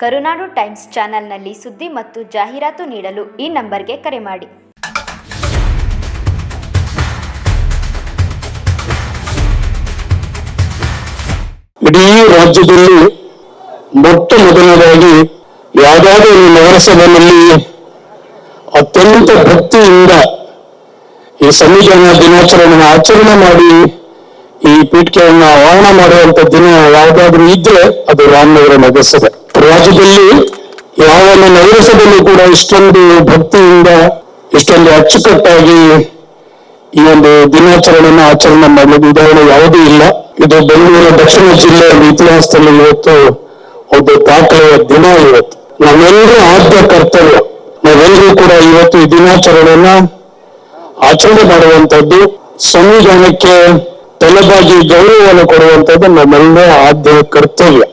ಕರುನಾಡು times ಚಾನೆಲ್ನಲ್ಲಿ ಸುದ್ದಿ ಮತ್ತು ಜಾಹೀರಾತು ನೀಡಲು ಈ ನಂಬರ್ಗೆ ಕರೆ ಮಾಡಿ. ಇಡೀ ರಾಜ್ಯದಲ್ಲಿ ಮೊಟ್ಟ ಮೊದಲನೇದಾಗಿ ಯಾವುದಾದ್ರೂ ನಗರಸಭೆಯಲ್ಲಿ ಅತ್ಯಂತ ಭಕ್ತಿಯಿಂದ ಈ ಸಂವಿಧಾನ ದಿನಾಚರಣೆಯ ಆಚರಣೆ ಮಾಡಿ ಈ ಪೀಠಿಕೆಯನ್ನು ಆವರಣ ಮಾಡುವಂತ ದಿನ ಯಾವುದಾದ್ರೂ ಇದ್ರೆ ಅದು ರಾಮನಗರ ನಗರಸಭೆ. ರಾಜ್ಯದಲ್ಲಿ ಯಾವ ನೈರಸದಲ್ಲೂ ಕೂಡ ಇಷ್ಟೊಂದು ಭಕ್ತಿಯಿಂದ, ಇಷ್ಟೊಂದು ಅಚ್ಚುಕಟ್ಟಾಗಿ ಈ ಒಂದು ದಿನಾಚರಣೆಯನ್ನು ಆಚರಣೆ ಮಾಡಲು ಉದಾಹರಣೆ ಯಾವುದೂ ಇಲ್ಲ. ಇದು ಬೆಂಗಳೂರು ದಕ್ಷಿಣ ಜಿಲ್ಲೆಯ ಇತಿಹಾಸದಲ್ಲಿ ಇವತ್ತು ಒಂದು ದಾಖಲೆಯ ದಿನ ಇವತ್ತು. ನಾವೆಲ್ಲರೂ ಆದ್ಯ ಕರ್ತವ್ಯ. ನಾವೆಲ್ಲರೂ ಕೂಡ ಇವತ್ತು ಈ ದಿನಾಚರಣೆಯನ್ನ ಆಚರಣೆ ಮಾಡುವಂತದ್ದು ಸಂವಿಧಾನಕ್ಕೆ ತಲೆಬಾಗಿ ಗೌರವವನ್ನು ಕೊಡುವಂತದ್ದು ನಮ್ಮೆಲ್ಲ ಆದ್ಯ ಕರ್ತವ್ಯ.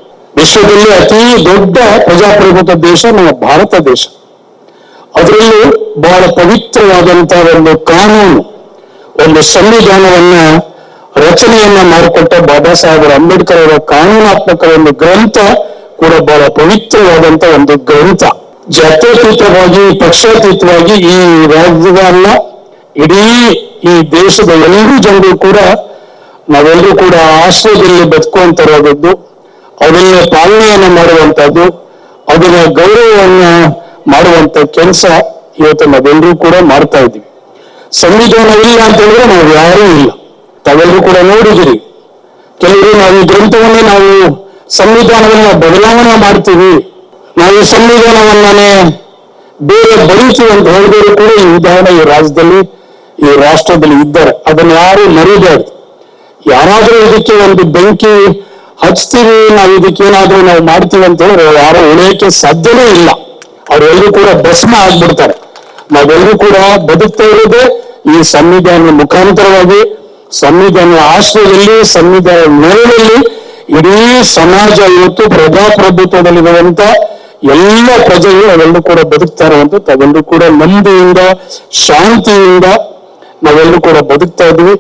ವಿಶ್ವದಲ್ಲಿ ಅತಿ ದೊಡ್ಡ ಪ್ರಜಾಪ್ರಭುತ್ವ ದೇಶ ನಮ್ಮ ಭಾರತ ದೇಶ. ಅದರಲ್ಲೂ ಬಹಳ ಪವಿತ್ರವಾದಂತಹ ಒಂದು ಕಾನೂನು, ಒಂದು ಸಂವಿಧಾನವನ್ನ ರಚನೆಯನ್ನ ಮಾಡಿಕೊಟ್ಟ ಬಾಬಾ ಸಾಹೇಬ್ ಅಂಬೇಡ್ಕರ್ ಅವರ ಕಾನೂನಾತ್ಮಕ ಒಂದು ಗ್ರಂಥ ಕೂಡ ಬಹಳ ಪವಿತ್ರವಾದಂತ ಒಂದು ಗ್ರಂಥ. ಜಾತ್ಯತೀತವಾಗಿ, ಪಕ್ಷಾತೀತವಾಗಿ ಈ ರಾಜ್ಯದಲ್ಲ ಇಡೀ ಈ ದೇಶದ ಎಲ್ಲರೂ ಜನರು ಕೂಡ ನಾವೆಲ್ಲರೂ ಕೂಡ ಆಶ್ರಯದಲ್ಲಿ ಬದುಕುವಂತರಾದದ್ದು ಅದನ್ನ ಪಾಲನೆಯನ್ನು ಮಾಡುವಂತದ್ದು ಅದರ ಗೌರವವನ್ನು ಮಾಡುವಂತ ಕೆಲಸ ಇವತ್ತು ನಾವೆಲ್ಲರೂ ಕೂಡ ಮಾಡ್ತಾ ಇದ್ದೀವಿ. ಸಂವಿಧಾನ ಇಲ್ಲ ಅಂತ ಹೇಳಿದ್ರೆ ನಾವು ಯಾರೂ ಇಲ್ಲ. ತಾವೆಲ್ಲರೂ ಕೂಡ ನೋಡಿದಿರಿ ಕೆಲವರು ನಾವು ಈ ಗ್ರಂಥವನ್ನೇ ನಾವು ಸಂವಿಧಾನವನ್ನ ಬದಲಾವಣೆ ಮಾಡ್ತೀವಿ. ನಾವು ಸಂವಿಧಾನವನ್ನೇ ಬೇರೆ ಬರೀತೀವಿ ಅಂತ ಹೇಳಿದವರು ಕೂಡ ಈ ಉದಾಹರಣೆ ಈ ರಾಜ್ಯದಲ್ಲಿ, ಈ ರಾಷ್ಟ್ರದಲ್ಲಿ ಇದ್ದಾರೆ. ಅದನ್ನ ಯಾರು ಮರಿಬಾರ್ದು. ಯಾರಾದರೂ ಇದಕ್ಕೆ ಒಂದು ಬೆಂಕಿ ಹಚ್ತೀವಿ, ನಾವು ಇದಕ್ಕೇನಾದ್ರೂ ನಾವು ಮಾಡ್ತೀವಿ ಅಂತ ಹೇಳಿದ್ರೆ ಯಾರು ಉಳಿಯಕ್ಕೆ ಸಾಧ್ಯನೇ ಇಲ್ಲ. ಅವರೆಲ್ಲರೂ ಕೂಡ ಭಸ್ಮ ಆಗ್ಬಿಡ್ತಾರೆ. ನಾವೆಲ್ಲರೂ ಕೂಡ ಬದುಕ್ತಾ ಇರೋದೇ ಈ ಸಂವಿಧಾನದ ಮುಖಾಂತರವಾಗಿ, ಸಂವಿಧಾನದ ಆಶ್ರಯದಲ್ಲಿ, ಸಂವಿಧಾನದ ನೆರಳಲ್ಲಿ ಇಡೀ ಸಮಾಜ ಇವತ್ತು ಪ್ರಜಾಪ್ರಭುತ್ವದಲ್ಲಿರುವಂತ ಎಲ್ಲ ಪ್ರಜೆಗಳು ಅವೆಲ್ಲರೂ ಕೂಡ ಬದುಕ್ತಾರೆ ಅಂತ ತಾವೆಲ್ಲರೂ ಕೂಡ ನಂಬಿಯಿಂದ, ಶಾಂತಿಯಿಂದ ನಾವೆಲ್ಲರೂ ಕೂಡ ಬದುಕ್ತಾ ಇದ್ವಿ.